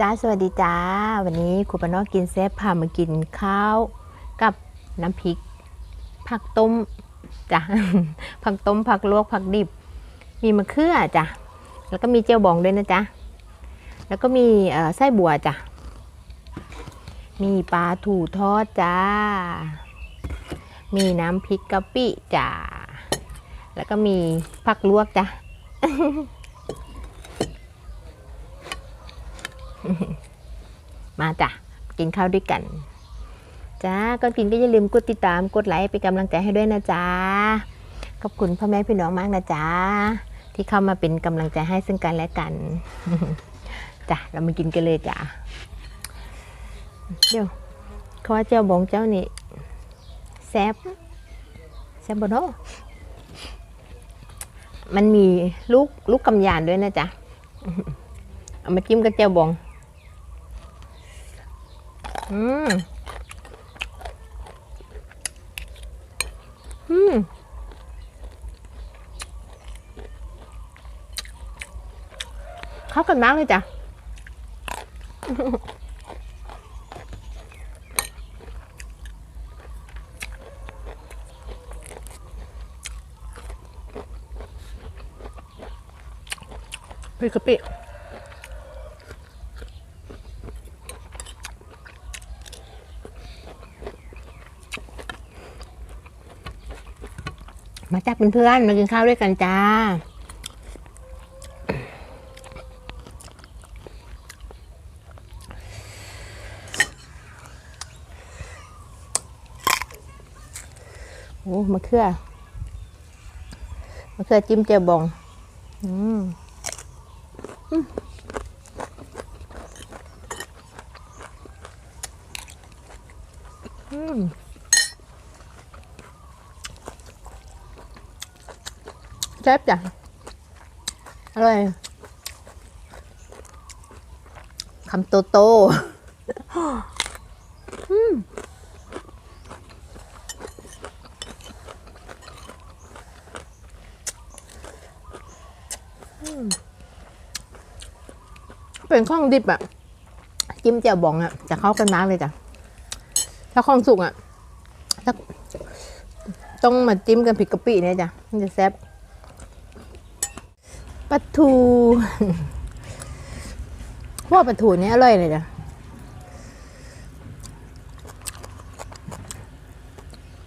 จ้าสวัสดีจ้า วันนี้ครูปนอกกินแซ่บพามากินข้าวกับน้ำพริก ผักต้มจ้ะผักต้มผักลวกผักดิบ มีมะเขือจ้ะแล้วก็มีเจียวบองด้วยนะจ๊ะแล้วก็มีไส้บัวจ้ะมีปลาถูทอดจ้า มีน้ำพริกกะปิจ้าแล้วก็มีผักลวกจ้ะ มาจ้ะ กินข้าวด้วยกัน จ้าก่อนกินก็อย่าลืมกดติดตามกดไลค์เป็นกำลังใจให้ด้วยนะจ๊ะขอบคุณพ่อแม่พี่น้องมากนะจ๊ะที่เข้ามาเป็นกำลังใจให้ซึ่งกันและกันจ้ะเรามากินกันเลยจ้ะเดี๋ยวขาว่าเจ้าบองเจ้านี่แซบแซบบนอะมันมีลูกลูกกำยานด้วยนะจ๊ะ เอามาจิ้มกับเจ้าบอง อืม อืมเข้ากันมากเลยจ้ะพริกกะปิ มาจ้าเพื่อนๆมากินข้าวด้วยกันจ้า โอ้มะเขือมะเขือจิ้มเจียวบอง อืมอืมอืม แซ่บจ้ะอร่อยคำโตโตอืมอืมเป็นข้องดิบอะจิ้มแจ่วบองอะจะเข้ากันมากเลยจ้ะ ถ้าข้องสุกอะถ้าต้องมาจิ้มกันพริกกะปิเนี่ยจ้ะ มันจะแซ่บ ปลาทูพวกปลาทูนี่อร่อยเลยจ้ะ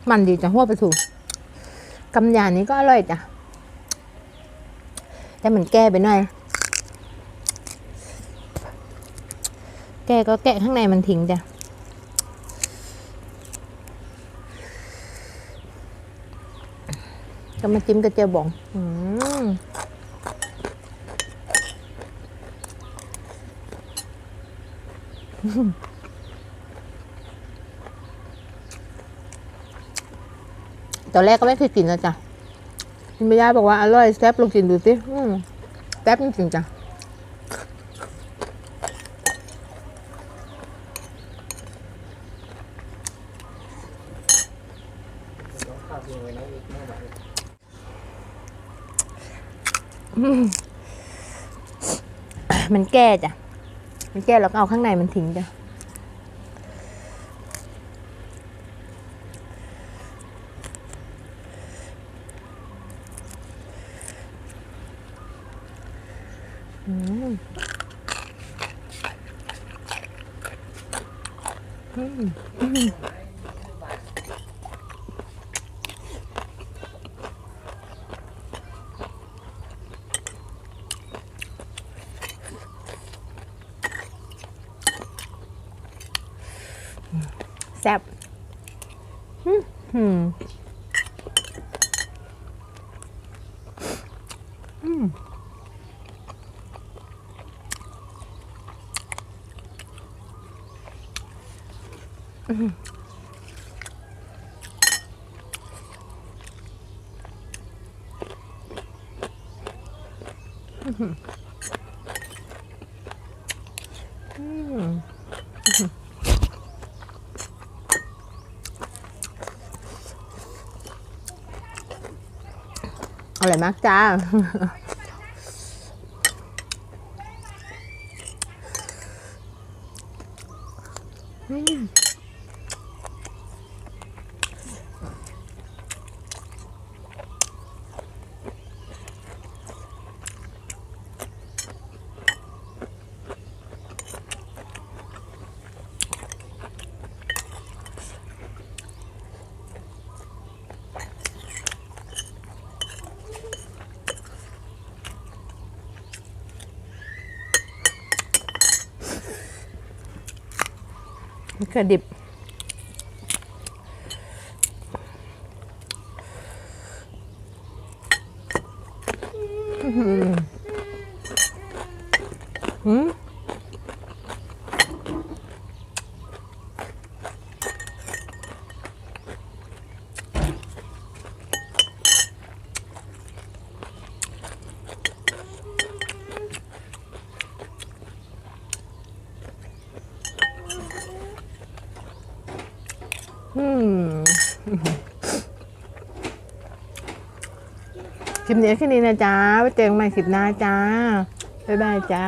มันดีจ้ะหัวปลาทูกำยานนี้ก็อร่อยจ้ะแต่มันแก้ไปหน่อย แก้ก็แกะข้างในมันทิ้งจ้ะก็มาจิ้มกับเจียวบอง อืม ตอนแรกก็ไม่เคยกินนะจ๊ะคุณแม่ย่าบอกว่าอร่อยแซ่บลองกินดูสิแซ่บจริงๆจ้ะมันแก่จ้ะ มันแก่แล้วก็เอาข้างในมันทิ้งจ้ะอืมอืม แซ่บอืม อร่อยมากจ้า อืม มะเขือดิบ อืม คลิปนี้แค่นี้นะจ๊ะไปเจอกันใหม่คลิปหน้าจ้า บ๊ายบายจ้า